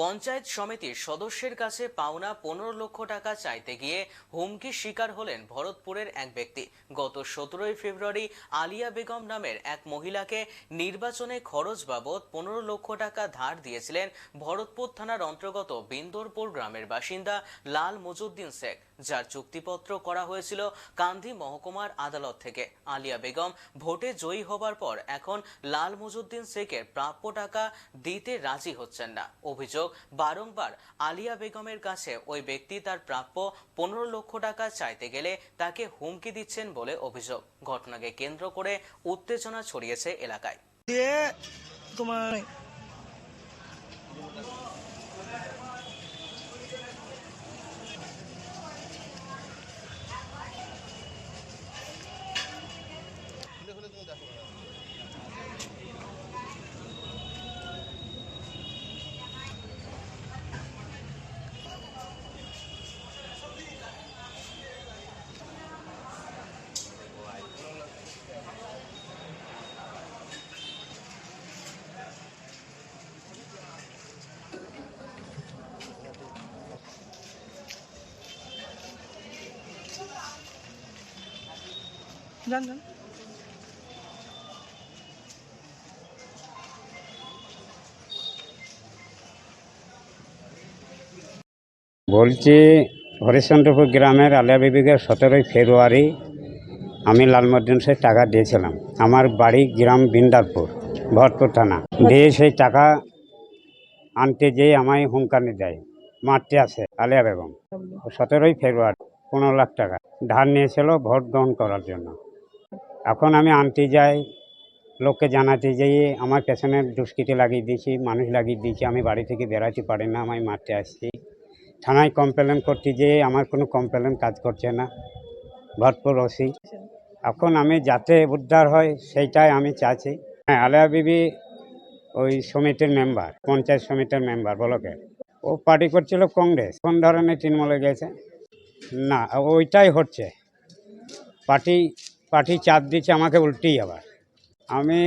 পঞ্চায়েত সমিতির সদস্যের কাছে পাওনা পনেরো লক্ষ টাকা চাইতে গিয়ে হুমকির শিকার হলেন ভরতপুরের এক ব্যক্তি। গত সতেরোই ফেব্রুয়ারি আলিয়া বেগম নামের এক মহিলাকে নির্বাচনে খরচ বাবদ পনেরো লক্ষ টাকা ধার দিয়েছিলেন ভরতপুর থানার অন্তর্গত বিন্দরপুর গ্রামের বাসিন্দা লাল মজুদ্দিন শেখ, যার চুক্তিপত্র করা হয়েছিল কান্ধি মহকুমার আদালত থেকে। আলিয়া বেগম ভোটে জয়ী হবার পর এখন লাল মজুদ্দিন শেখের প্রাপ্য টাকা দিতে রাজি হচ্ছেন না। অভিযোগ বারংবার আলিয়া বেগমের কাছে ওই ব্যক্তি তার প্রাপ্য পনেরো লক্ষ টাকা চাইতে গেলে তাকে হুমকি দিচ্ছেন বলে অভিযোগ। ঘটনাকে কেন্দ্র করে উত্তেজনা ছড়িয়েছে এলাকায়। জান জান বলছি, হরিশ্চন্দ্রপুর গ্রামের আলিয়া বিবিকে সতেরোই ফেব্রুয়ারি আমি লালমদ্দিন সে টাকা দিয়েছিলাম। আমার বাড়ি গ্রাম বিন্দারপুর, ভরতপুর থানা। দিয়ে সেই টাকা আনতে যেয়ে আমায় হুমকানি দেয় মারতে আসে আলিয়া বেগম। সতেরোই ফেব্রুয়ারি, পনেরো লাখ টাকা। ধার নিয়েছিল ভোট গ্রহণ করার জন্য। এখন আমি আনতে যাই, লোককে জানাতে যেয়ে আমার পেছনে দুষ্কৃতি লাগিয়ে দিয়েছি, মানুষ লাগিয়ে দিয়েছি, আমি বাড়ি থেকে বেরাতে পারি না, আমি মারতে আসছি। থানায় কমপ্লেন করতে যেয়ে আমার কোনো কমপ্লেন কাজ করছে না, ভরপুর ওসি। এখন আমি যাতে উদ্ধার হয়, সেইটাই আমি চাইছি হ্যাঁ আলিয়া বিবি ওই সমিতির মেম্বার পঞ্চায়েত সমিতির মেম্বার ব্লকের ও পার্টি করছিল কংগ্রেস, কোন ধরনের তৃণমূলে গেছে? না, ওইটাই হচ্ছে। পার্টি পার্টি চাপ দিচ্ছে, আমাকে উল্টেই আবার। আমি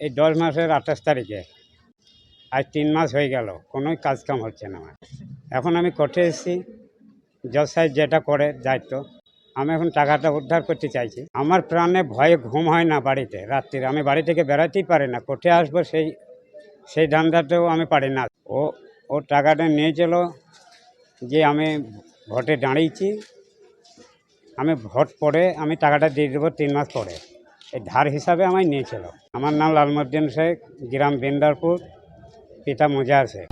এই দশ মাসের আঠাশ তারিখে, আজ তিন মাস হয়ে গেল কোনো কাজকাম হচ্ছে না আমার। এখন আমি কোর্টে এসেছি, জজ সাহেব যেটা করে, দায়িত্ব। আমি এখন টাকাটা উদ্ধার করতে চাইছি। আমার প্রাণে ভয়ে ঘুম হয় না বাড়িতে, রাত্রিরে। আমি বাড়ি থেকে বেড়াতেই পারি না, কোর্টে আসব সেই সেই ধান্দাতেও আমি পারি না। ও ও টাকাটা নিয়ে চলো যে আমি ভোটে দাঁড়িয়েছি আমি ভোট পরে আমি টাকাটা দিয়ে দেবো তিন মাস পরে। এই ধার হিসাবে আমায় নিয়েছিল। আমার নাম লালমুদ্দিন শেখ, গ্রাম বেন্দারপুর, পিতা মোজা শেখ।